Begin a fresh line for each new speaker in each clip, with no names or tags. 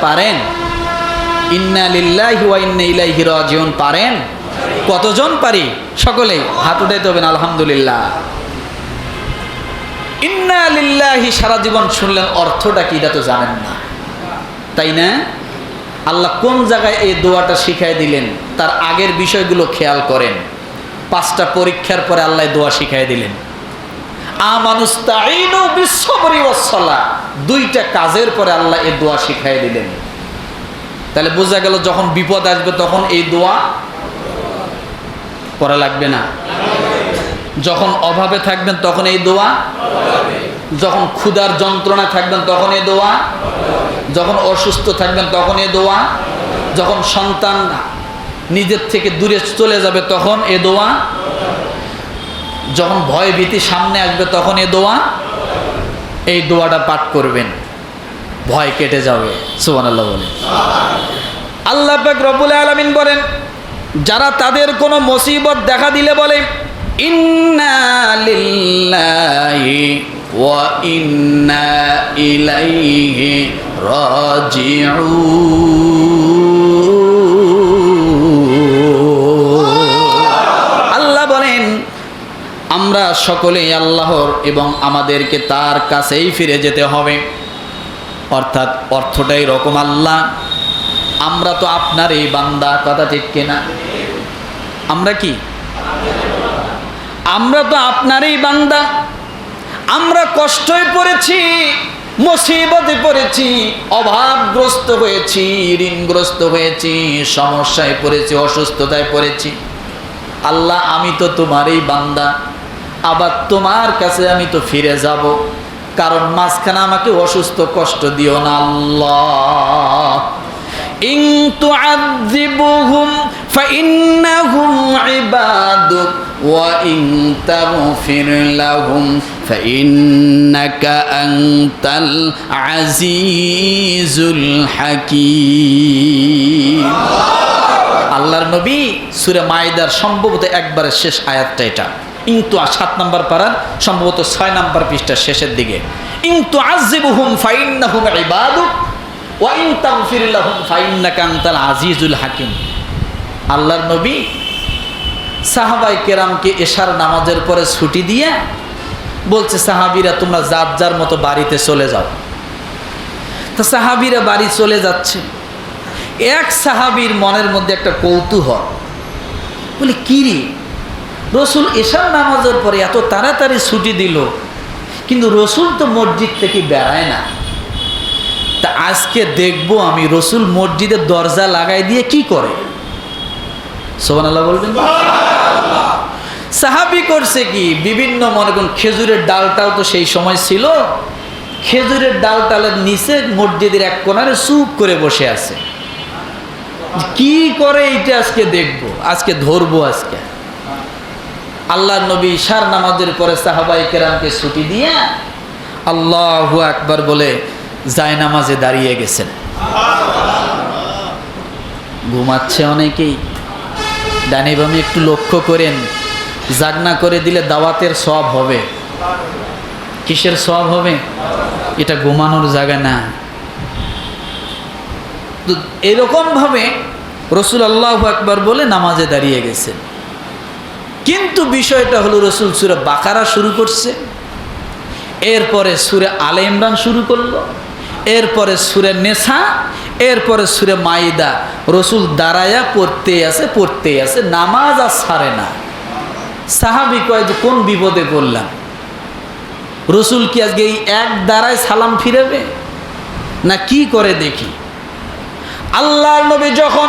পারেন? ইন্না লিল্লাহি ওয়া ইন্না ইলাইহি রাজিউন, পারেন? কতজন পারি? সকলেই হাত উঠাইতে হবেন, আলহামদুলিল্লাহ। ইন্না লিল্লাহি, সারা জীবন শুনলেন, অর্থটা কি, এটা তো জানেন না। তাই না? আল্লাহ কোন জায়গায় এই দোয়াটা শিখাই দিলেন, তার আগের বিষয়গুলো খেয়াল করেন। পাঁচটা পরীক্ষার পরে আল্লাহ দোয়া শিখাই দিলেন। আমানুস্তাইনু বিশ্বরি ওয়াসসালা দুইটা কাজের পরে আল্লাহ এই দোয়া শিখাই দিলেন। তাহলে বোঝা গেল যখন বিপদ আসবে তখন এই দোয়া করা লাগবে না। যখন অভাবে থাকবেন তখন এই দোয়া যখন ক্ষুধার যন্ত্রণা থাকবেন তখন এই দোয়া যখন অসুস্থ থাকবেন তখন এই দোয়া যখন সন্তান নিজের থেকে দূরে চলে যাবে তখন এ দোয়া যখন ভয় ভীতি সামনে আসবে, তখন এ দোয়া, এই দোয়াটা পাঠ করবেন। ভয় কেটে যাবে, সুবহানাল্লাহ বলে আল্লাহ পাক রব্বুল আলামিন বলেন, যারা তাদের কোনো মুসিবত দেখা দিলে বলে ইন্না ইলাইহি রাজিউন। আমরা সকলেই আল্লাহর এবং আমাদেরকে তার কাছেই ফিরে যেতে হবে। অর্থাৎ অর্থটাই রকম আল্লাহ। আমরা তো আপনার এই বান্দা, কথা ঠিক কিনা আমরা কি? আমরা তো আপনারই বান্দা। আমরা কষ্টই পড়েছি, মুসিবতে পড়েছি, অভাবগ্রস্ত হয়েছি, ঋণগ্রস্ত হয়েছি, সমস্যায় পড়েছি, অসুস্থতায় পড়েছি। আল্লাহ, আমি তো তোমারই বান্দা। আবার তোমার কাছে আমি তো ফিরে যাব। কারণ মাঝখানে আমাকে অসুস্থ কষ্ট দিও না আল্লাহ। হাকীম। আল্লাহর নবী সুরে মাইদার সম্ভবত একবারের শেষ আয়াতটা এটা। ইন্তু সাত নাম্বার পাড়ার, সম্ভবত ছয় নাম্বার পৃষ্ঠার শেষের দিকে। ইন্তু আজিবুহুম ফাইন্নাহুম ইবাদু ওয়া ইন তাগফির লাহুম ফাইন্নাকা আনতাল আজিজুল হাকিম। আল্লাহর নবী সাহাবাই কেরামকে এশার নামাজের পরে ছুটি দিয়ে বলছে, সাহাবিরা, তোমরা যার যার মতো বাড়িতে চলে যাও। তা সাহাবিরা বাড়ি চলে যাচ্ছে। এক সাহাবির মনের মধ্যে একটা কৌতূহল। বলি কিরি রসুল এশার নামাজের পরে এত তাড়াতাড়ি ছুটি দিল, কিন্তু রসুল তো মসজিদ থেকে বেড়ায় না। তা আজকে দেখব আমি রসুল মসজিদের দরজা লাগাই দিয়ে কি করে? সোহান আল্লাহ বলবেন? সাহাবি করছে কি? বিভিন্ন মনে করুন খেজুরের ডালটাও তো সেই সময় ছিল। খেজুরের ডাল টালের নিচে মসজিদের এক কোনারে চুপ করে বসে আছে। কি করে এইটা আজকে দেখব? আজকে ধরবো আজকে। আল্লাহ নবী সার নামাজের পরে সাহাবাই কেরামকে ছুটি দিয়ে আল্লাহু আকবার বলে জায় নামাজে দাঁড়িয়ে গেছেন। ঘুমাচ্ছে অনেকেই। ডানি বামে একটু লক্ষ্য করেন জাগনা করে দিলে দাওয়াতের সব হবে। কিসের সব হবে? এটা ঘুমানোর জায়গা না। তো এরকমভাবে রসুল আল্লাহ একবার বলে নামাজে দাঁড়িয়ে গেছেন। কিন্তু বিষয়টা হলো রসুল সুরে বাকারা শুরু করছে, এরপরে সুরে আলে ইমরান শুরু করল, এরপরে সুরে নেশা এরপরে সুরে মাইদা। রসুল দাঁড়ায়া পড়তেই আছে পড়তেই আছে, নামাজ আর সারে না। সাহাবি কয় যে, কোন বিপদে পড়লাম? রসুল কি আজকে এই এক দ্বারায় সালাম ফিরাবে? না কি করে দেখি? আল্লাহ নবী যখন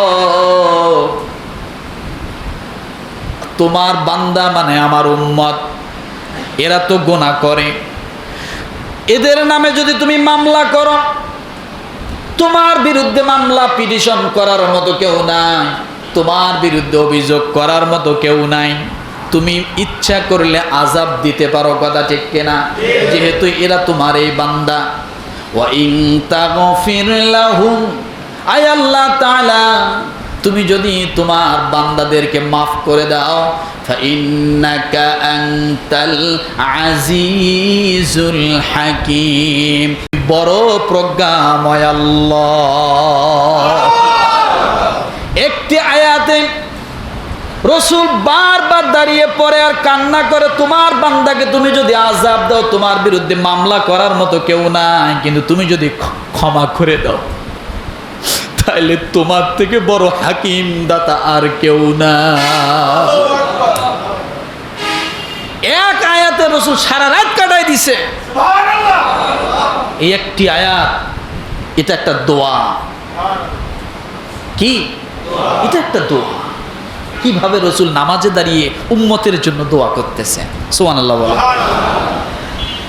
তোমার বান্দা মানে আমার উম্মত। এরা তো গোনা করে। এদের নামে যদি তুমি মামলা করো, তোমার বিরুদ্ধে মামলা পিটিশন করার মতো কেউ নাই, তোমার বিরুদ্ধে অভিযোগ করার মতো কেউ নাই। তুমি ইচ্ছা করলে আজাব দিতে পারো, কথা ঠিক কেনা? যেহেতু এরা তোমার এই বান্দা। ওয়াইন তাগফির লাহুম, আয় আল্লাহ তাআলা তুমি যদি তোমার বান্দাদেরকে মাফ করে দাও আজিজুল হাকিম। বড় প্রজ্ঞাময় একটি আয়াতে রসুল বারবার দাঁড়িয়ে পড়ে আর কান্না করে, তোমার বান্দাকে তুমি যদি আজাব দাও, তোমার বিরুদ্ধে মামলা করার মতো কেউ নাই, কিন্তু তুমি যদি ক্ষমা করে দাও। তাহলে তোমার থেকে বড় হাকিম দাতা আর কেউ না। এক আয়াতে রসুল সারা রাত কাটাই দিছে। এই একটি আয়াত, এটা একটা দোয়া। কি? এটা একটা দোয়া। কীভাবে রসুল নামাজে দাঁড়িয়ে উম্মতের জন্য দোয়া করতেছে? সোহান আল্লাহ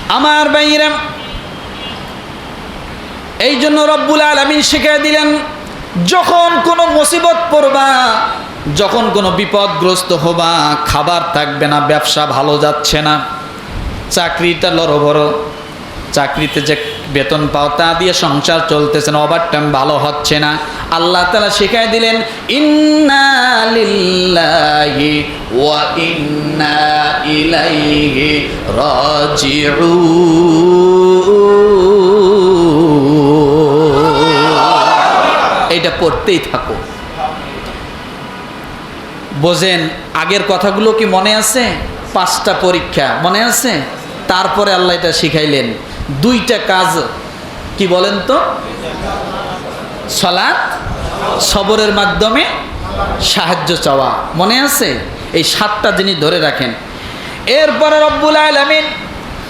আমার বাইরা এই জন্য রব্বুল আলমিন শিখিয়ে দিলেন যখন কোনো মুসিবত পড়বা, যখন কোনো বিপদগ্রস্ত হবা, খাবার থাকবে না, ব্যবসা ভালো যাচ্ছে না, চাকরিটা লড়ো বড় চাকরিতে যে বেতন পাও তা দিয়ে সংসার চলতেছে না ওভার টাইম ভালো হচ্ছে না। আল্লাহ তালা শিখাই দিলেন, ইন্না লিল্লাহি ওয়া ইন্না পড়তেই থাকো। বোঝেন, আগের কথাগুলো কি মনে আছে? পাঁচটা পরীক্ষা মনে আছে? তারপরে আল্লাহ এটা শিখাইলেন। দুইটা কাজ, কি বলেন তো? সলাৎ, সবরের মাধ্যমে সাহায্য চাওয়া। মনে আছে? এই সাতটা জিনিস ধরে রাখেন। এরপরে রব্বুল আলামিন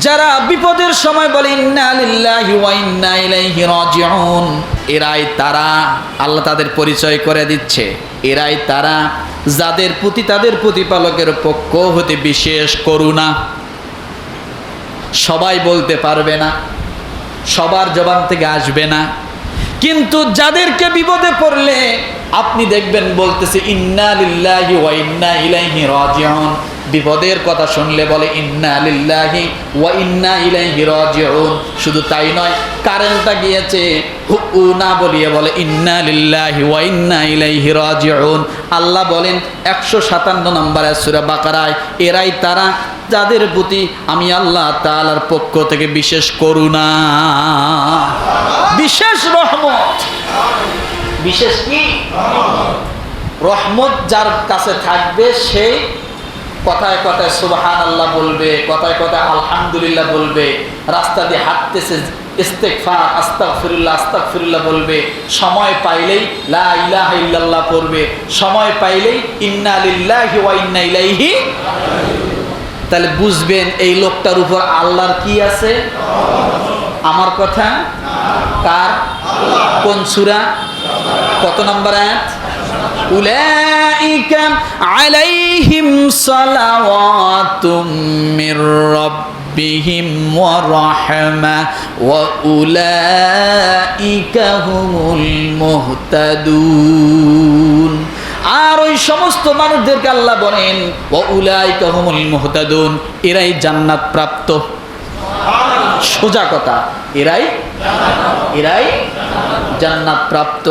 যারা বিপদের সময় বলে এরাই তারা, আল্লাহ তাদের পরিচয় করে দিচ্ছে। এরাই তারা যাদের প্রতি, তাদের প্রতিপালকের পক্ষ হতে বিশেষ করুণা। সবাই বলতে পারবে না, সবার জবান থেকে আসবে না। কিন্তু যাদেরকে বিপদে পড়লে, আপনি দেখবেন বলতেছে, ইন্না ইন্না বিপদের কথা শুনলে বলে, ইন্না আলিল্লাহি ওয়া ইন্না ইলাইহি রাজিউন। শুধু তাই নয়, কারেন্টটা গিয়েছে হু না বলিয়ে বলে, ইন্না লিল্লাহি ওয়া ইন্না ইলাইহি রাজিউন। আল্লাহ বলেন, একশো সাতান্ন নম্বরে সূরা বাকারায়, এরাই তারা যাদের প্রতি আমি আল্লাহ তাআলার পক্ষ থেকে বিশেষ করুণা। বিশেষ রহমত। বিশেষ কি? রহমত যার কাছে থাকবে সেই কথায় কথায় সুবাহান আল্লাহ বলবে, কথায় কথায় আলহামদুলিল্লাহ বলবে, রাস্তা দিয়ে হাঁটতেছে ইস্তেকফা আস্তাক ফিরুল্লাহ আস্তাক ফিরুল্লাহ বলবে, সময় পাইলেই লা ইলাহা ইল্লাল্লাহ পড়বে, সময় পাইলেই ইন্না লিল্লাহি ওয়া ইলাইহি তাহলে বুঝবেন এই লোকটার উপর আল্লাহর কি আছে? আমার কথা? কার? কোন সুরা? কত নম্বর আয়াত? উলাইকা আলাইহিম সালাওয়াতুম মির রাব্বিহিম ওয়া রাহমা ওয়া উলাইকা হুমুল মুহতাদুন আর ওই সমস্ত মানুষদেরকে আল্লাহ বলেন ও উলাইকা হুমুল মুহতাদুন এরাই জান্নাত প্রাপ্ত। সোজা কথা, এরাই এরাই জান্নাত প্রাপ্ত।